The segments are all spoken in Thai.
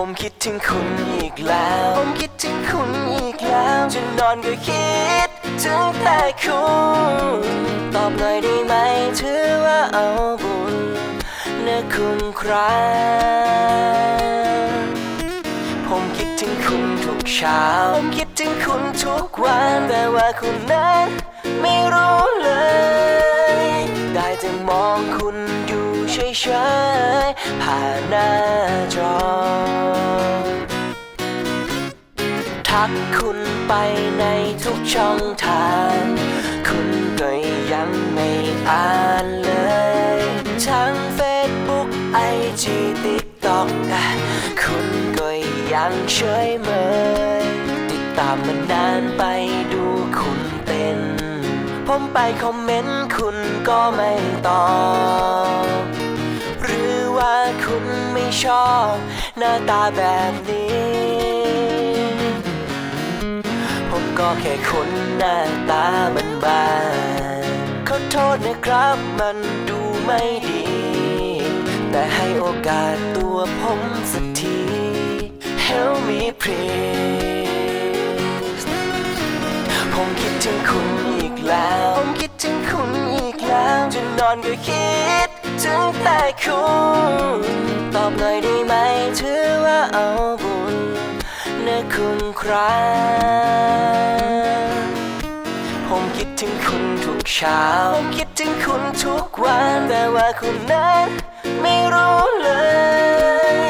ผมคิดถึงคุณอีกแล้ว ผมคิดถึงคุณอีกแล้ว จะนอนก็คิดถึงแต่คุณ ตอบหน่อยได้ไหมถือว่าเอาบุญเนื้อคุณคราผมคิดถึงคุณทุกเช้า ผมคิดถึงคุณทุกวัน แต่ว่าคุณนั้นไม่รู้เลย ได้แต่มองคุณอยู่ เฉยๆผ่านหน้าจอ ทักคุณไปในทุกช่องทาง คุณก็ยังไม่อ่านเลย ทั้ง Facebook IG TikTok อะคุณก็ยังเฉยเมยติดตามมานนานไปดูคุณ ผมไปคอมเมนต์คุณก็ไม่ตอบ หรือว่าคุณไม่ชอบหน้าตาแบบนี้ ผมก็แค่คนหน้าตาบันบานขอโทษนะครับมันดูไม่ดี แต่ให้โอกาสตัวผมสักที Help me please ผมคิดถึงคุณ แล้ว ผมคิดถึงคุณอีกแล้วจะนอนก็คิดถึงแต่คุณ ตอบหน่อยได้ไหมถือว่าเอาบุญเนื้อคุณคราผมคิดถึงคุณทุกเช้า ผมคิดถึงคุณทุกวัน แต่ว่าคุณนั้นไม่รู้เล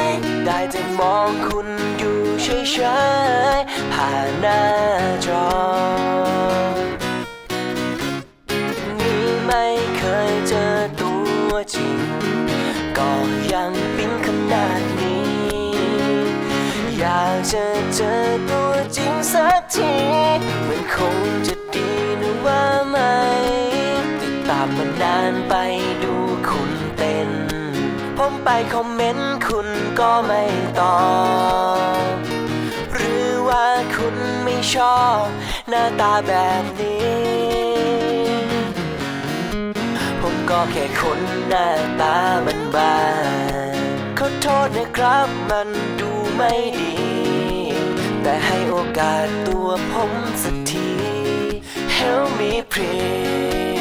ย ได้แต่มองคุณอยู่เฉยๆผ่านหน้าจอากจะเจอตัวจริงสักที มันคงจะดีนะว่าไหม ติดตามมานานไปดูคุณเป็นผมไปคอมเมนต์คุณก็ไม่ตอบหรือว่าคุณไม่ชอบ หน้าตาแบบนี้ผมก็แค่คนหน้าตาบันบานๆขอโทษนะครับมันดูไม่ดี แต่ให้โอกาสตัวผมสักที Help me please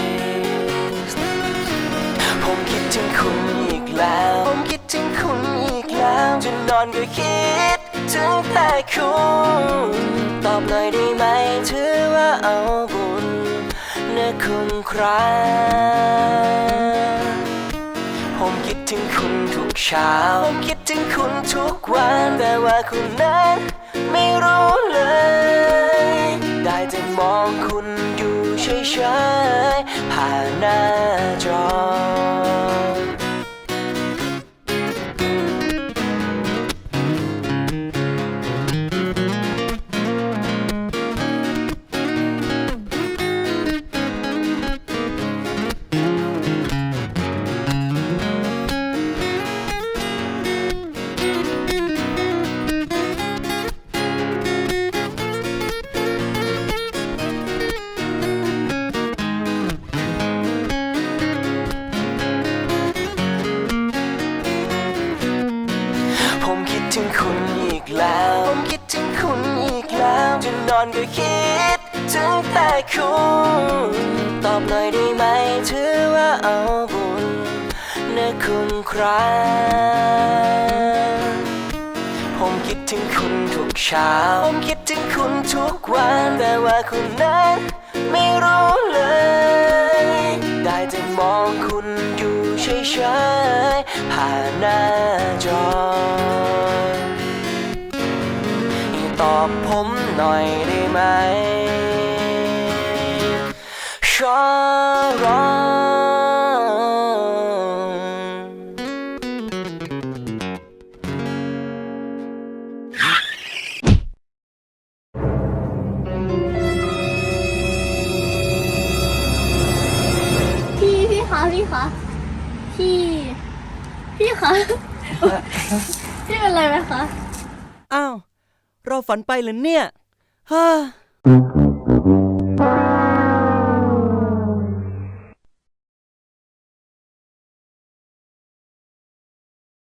ผมคิดถึงคุณอีกแล้ว ผมคิดถึงคุณอีกแล้วจะนอนก็คิดถึงแต่คุณ ตอบหน่อยได้ไหมถือว่าเอาบุญเนื้อคุณคราผมคิดถึงคุณทุกเช้า ผมคิดถึงคุณทุกวัน แต่ว่าคุณนั้น ไม่รู้เลย ได้แต่มองคุณอยู่เฉยๆผ่านหน้าจอ ถึงคุณอีกแล้ว ผมคิดถึงคุณอีกแล้ว จะนอนก็คิดถึงแต่คุณ ตอบหน่อยได้ไหมถือว่าเอาบุญเนื้อคุณคราผมคิดถึงคุณทุกเช้า ผมคิดถึงคุณทุกวัน แต่ว่าคุณนั้นไม่รู้เลย ได้แต่มองคุณอยู่เฉยๆผ่านหน้าจอ ตอบผมหน่อยได้ไหมชอร้องพี่พี่คะพี่คะพี่ พี่คะ พี่เป็นไรไหมคะ อ้าว เราฝันไปเหรือเนี่ยฮ่า